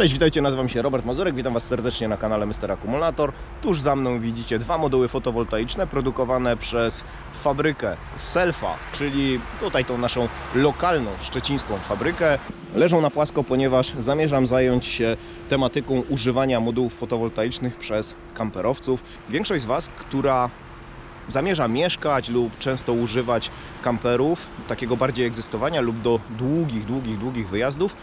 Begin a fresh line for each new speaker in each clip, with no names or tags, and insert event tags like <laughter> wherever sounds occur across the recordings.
Cześć, witajcie, nazywam się Robert Mazurek, witam Was serdecznie na kanale Mr. Akumulator. Tuż za mną widzicie dwa moduły fotowoltaiczne produkowane przez fabrykę Selfa, czyli tutaj tą naszą lokalną szczecińską fabrykę. Leżą na płasko, ponieważ zamierzam zająć się tematyką używania modułów fotowoltaicznych przez kamperowców. Większość z Was, która zamierza mieszkać lub często używać kamperów, takiego bardziej egzystowania lub do długich, długich, długich wyjazdów,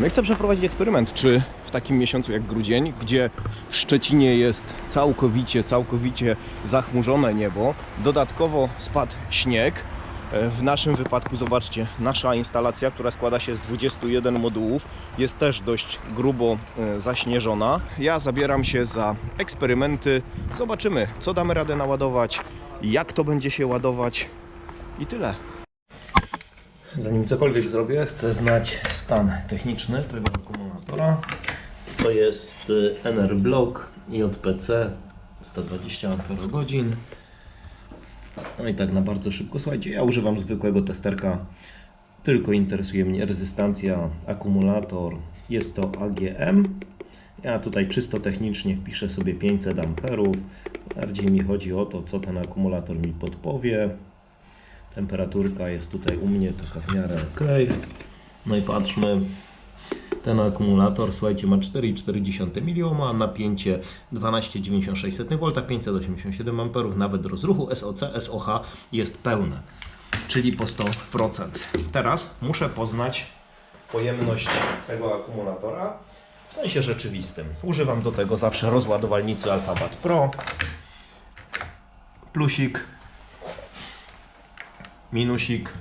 no i chcę przeprowadzić eksperyment, czy w takim miesiącu jak grudzień, gdzie w Szczecinie jest całkowicie, całkowicie zachmurzone niebo, dodatkowo spadł śnieg. E, W naszym wypadku, zobaczcie, nasza instalacja, która składa się z 21 modułów, jest też dość grubo e, zaśnieżona. Ja zabieram się za eksperymenty. Zobaczymy, co damy radę naładować, jak to będzie się ładować i tyle. Zanim cokolwiek zrobię, chcę znać stan techniczny tego akumulatora. To jest y, Enerblock JPC 120 Ah. No i tak na bardzo szybko. Słuchajcie, ja używam zwykłego testerka. Tylko interesuje mnie rezystancja, akumulator. Jest to AGM. Ja tutaj czysto technicznie wpiszę sobie 500 amperów. Bardziej mi chodzi o to, co ten akumulator mi podpowie. Temperaturka jest tutaj u mnie taka w miarę ok. No i patrzmy. Ten akumulator, słuchajcie, ma 4,4 mA, napięcie 12,96 V, 587 A, nawet rozruchu SOC, SOH jest pełne, czyli po 100%. Teraz muszę poznać pojemność tego akumulatora w sensie rzeczywistym. Używam do tego zawsze rozładowalnicy Alphabat Pro. Plusik, minusik.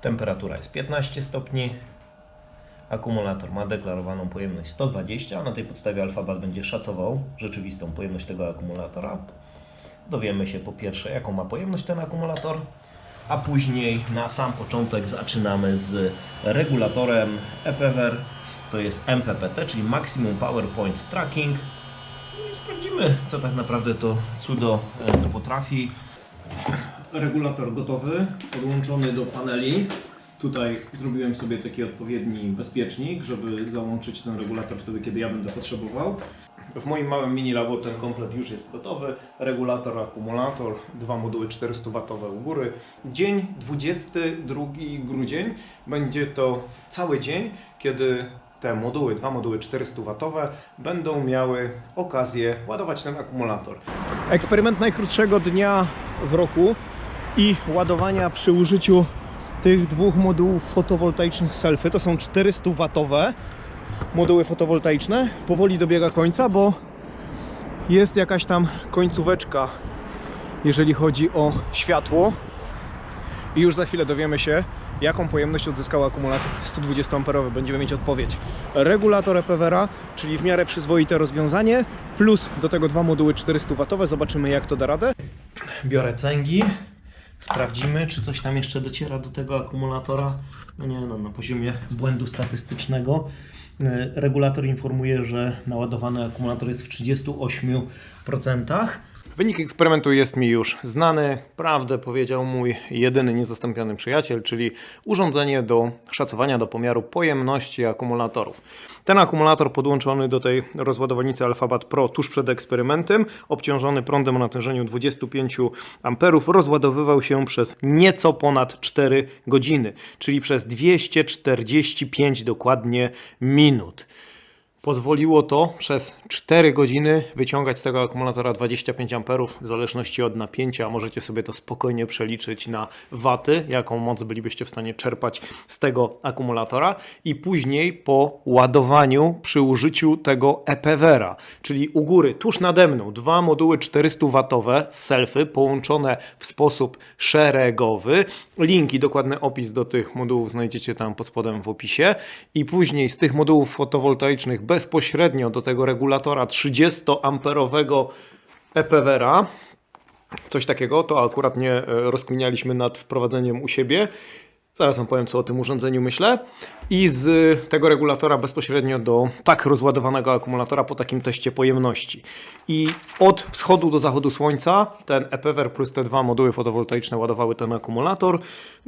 Temperatura jest 15 stopni. Akumulator ma deklarowaną pojemność 120, a na tej podstawie Alphabat będzie szacował rzeczywistą pojemność tego akumulatora. Dowiemy się po pierwsze, jaką ma pojemność ten akumulator, a później na sam początek zaczynamy z regulatorem EPWR, to jest MPPT, czyli Maximum Power Point Tracking. I sprawdzimy, co tak naprawdę to cudo e, potrafi. Regulator gotowy, podłączony do paneli. Tutaj zrobiłem sobie taki odpowiedni bezpiecznik, żeby załączyć ten regulator wtedy, kiedy ja będę potrzebował. W moim małym mini labo ten komplet już jest gotowy. Regulator, akumulator, dwa moduły 400W u góry. Dzień 22 grudzień będzie to cały dzień, kiedy te moduły, dwa moduły 400W będą miały okazję ładować ten akumulator. Eksperyment najkrótszego dnia w roku i ładowania przy użyciu tych dwóch modułów fotowoltaicznych Selfy. To są 400W moduły fotowoltaiczne. Powoli dobiega końca, bo jest jakaś tam końcóweczka, jeżeli chodzi o światło. I już za chwilę dowiemy się, jaką pojemność odzyskał akumulator 120 amperowy. Będziemy mieć odpowiedź. Regulator EPWR, czyli w miarę przyzwoite rozwiązanie, plus do tego dwa moduły 400W. Zobaczymy, jak to da radę. Biorę cęgi. Sprawdzimy, czy coś tam jeszcze dociera do tego akumulatora. No nie, no na poziomie błędu statystycznego. E, Regulator informuje, że naładowany akumulator jest w 38%. Wynik eksperymentu jest mi już znany. Prawdę powiedział mój jedyny niezastąpiony przyjaciel, czyli urządzenie do szacowania, do pomiaru pojemności akumulatorów. Ten akumulator podłączony do tej rozładowalnicy Alphabat Pro tuż przed eksperymentem, obciążony prądem o natężeniu 25 A, rozładowywał się przez nieco ponad 4 godziny, czyli przez 245 dokładnie minut. Pozwoliło to przez 4 godziny wyciągać z tego akumulatora 25 A w zależności od napięcia. Możecie sobie to spokojnie przeliczyć na waty, jaką moc bylibyście w stanie czerpać z tego akumulatora i później po ładowaniu przy użyciu tego EPWR-a, czyli u góry tuż nade mną dwa moduły 400 watowe selfy połączone w sposób szeregowy. Linki, dokładny opis do tych modułów znajdziecie tam pod spodem w opisie i później z tych modułów fotowoltaicznych bezpośrednio do tego regulatora 30-amperowego EPWR-a. Coś takiego, to akurat nie e, rozkminialiśmy nad wprowadzeniem u siebie.
Zaraz Wam powiem, co o tym urządzeniu myślę. I z tego regulatora bezpośrednio do tak rozładowanego akumulatora po takim teście pojemności. I od wschodu do zachodu słońca ten EPWR plus te dwa moduły fotowoltaiczne ładowały ten akumulator.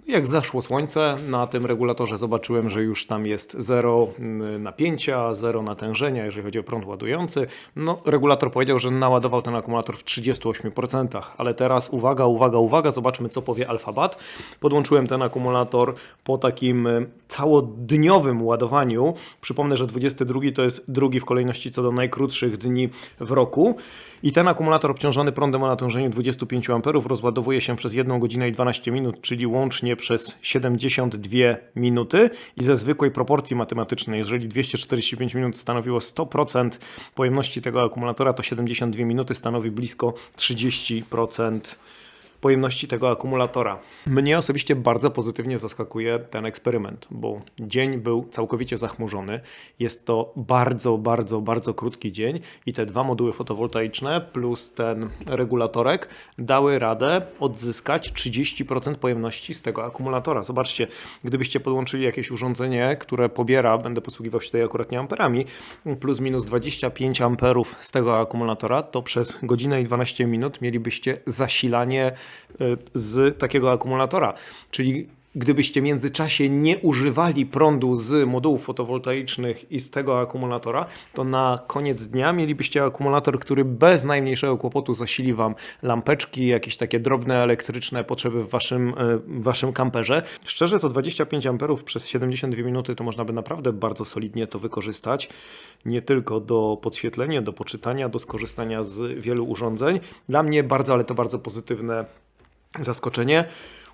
Jak zaszło słońce, na tym regulatorze zobaczyłem, że już tam jest zero mm, napięcia, zero natężenia, jeżeli chodzi o prąd ładujący. No, regulator powiedział, że naładował ten akumulator w 38%, ale teraz uwaga, uwaga, uwaga, zobaczmy co powie Alphabat. Podłączyłem ten akumulator po takim e, całodniowym ładowaniu. Przypomnę, że 22 to jest drugi w kolejności co do najkrótszych dni w roku. I ten akumulator obciążony prądem o natężeniu 25 A rozładowuje się przez 1 godzinę i 12 minut, czyli łącznie przez 72 minuty. I ze zwykłej proporcji matematycznej, jeżeli 245 minut stanowiło 100% pojemności tego akumulatora, to 72 minuty stanowi blisko 30% pojemności tego akumulatora. Mnie osobiście bardzo pozytywnie zaskakuje ten eksperyment, bo dzień był całkowicie zachmurzony. Jest to bardzo, bardzo, bardzo krótki dzień i te dwa moduły fotowoltaiczne plus ten regulatorek dały radę odzyskać 30% pojemności z tego akumulatora. Zobaczcie, gdybyście podłączyli jakieś urządzenie, które pobiera, będę posługiwał się tutaj akurat nie amperami, plus minus 25 amperów z tego akumulatora, to przez godzinę i 12 minut mielibyście zasilanie z takiego akumulatora. Czyli gdybyście w międzyczasie nie używali prądu z modułów fotowoltaicznych i z tego akumulatora, to na koniec dnia mielibyście akumulator, który bez najmniejszego kłopotu zasili Wam lampeczki, jakieś takie drobne elektryczne potrzeby w Waszym, y, w waszym kamperze. Szczerze to 25 amperów przez 72 minuty to można by naprawdę bardzo solidnie to wykorzystać. Nie tylko do podświetlenia, do poczytania, do skorzystania z wielu urządzeń. Dla mnie bardzo, ale to bardzo pozytywne zaskoczenie.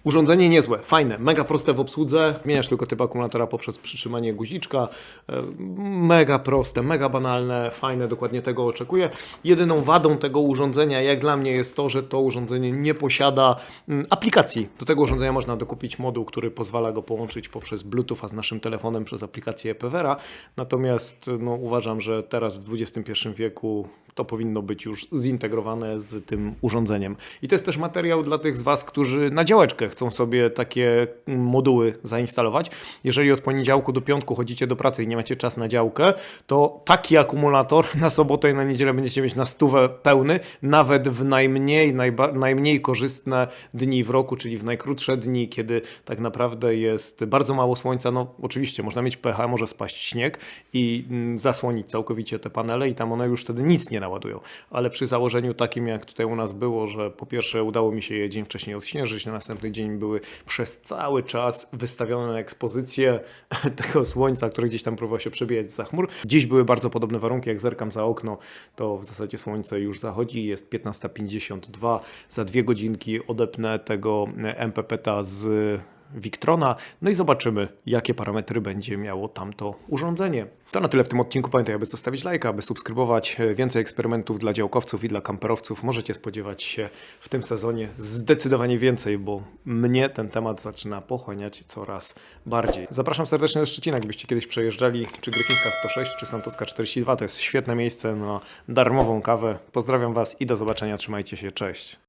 Urządzenie niezłe, fajne, mega proste w obsłudze. Zmieniasz tylko typ akumulatora poprzez przytrzymanie guziczka. E, Mega proste, mega banalne, fajne, dokładnie tego oczekuję. Jedyną wadą tego urządzenia, jak dla mnie, jest to, że to urządzenie nie posiada mm, aplikacji. Do tego urządzenia można dokupić moduł, który pozwala go połączyć poprzez Bluetooth, a z naszym telefonem przez aplikację EPWR-a. Natomiast no, uważam, że teraz w XXI wieku to powinno być już zintegrowane z tym urządzeniem. I to jest też materiał dla tych z Was, którzy na działeczkę chcą sobie takie moduły zainstalować. Jeżeli od poniedziałku do piątku chodzicie do pracy i nie macie czas na działkę, to taki akumulator <laughs> na sobotę i na niedzielę będziecie mieć na stówę pełny, nawet w najmniej, najmniej korzystne dni w roku, czyli w najkrótsze dni, kiedy tak naprawdę jest bardzo mało słońca. No oczywiście można mieć pecha, może spaść śnieg i mm, zasłonić całkowicie te panele i tam one już wtedy nic nie naładują. Ale przy założeniu takim, jak tutaj u nas było, że po pierwsze udało mi się je dzień wcześniej odśnieżyć, na następny dzień były przez cały czas wystawione na ekspozycję <laughs> tego słońca, które gdzieś tam próbowało się przebijać z chmur. Dziś były bardzo podobne warunki, jak zerkam za okno, to w zasadzie słońce już zachodzi, jest 15.52, za dwie godzinki odepnę tego MPPT z Victrona, no i zobaczymy, jakie parametry będzie miało tamto urządzenie. To na tyle w tym odcinku. Pamiętaj, aby zostawić lajka, aby subskrybować. Więcej eksperymentów dla działkowców i dla kamperowców możecie spodziewać się w tym sezonie zdecydowanie więcej, bo mnie ten temat zaczyna pochłaniać coraz bardziej. Zapraszam serdecznie do Szczecina, gdybyście kiedyś przejeżdżali czy Gryfińska 106, czy Santoska 42. To jest świetne miejsce na darmową kawę. Pozdrawiam Was i do zobaczenia. Trzymajcie się. Cześć.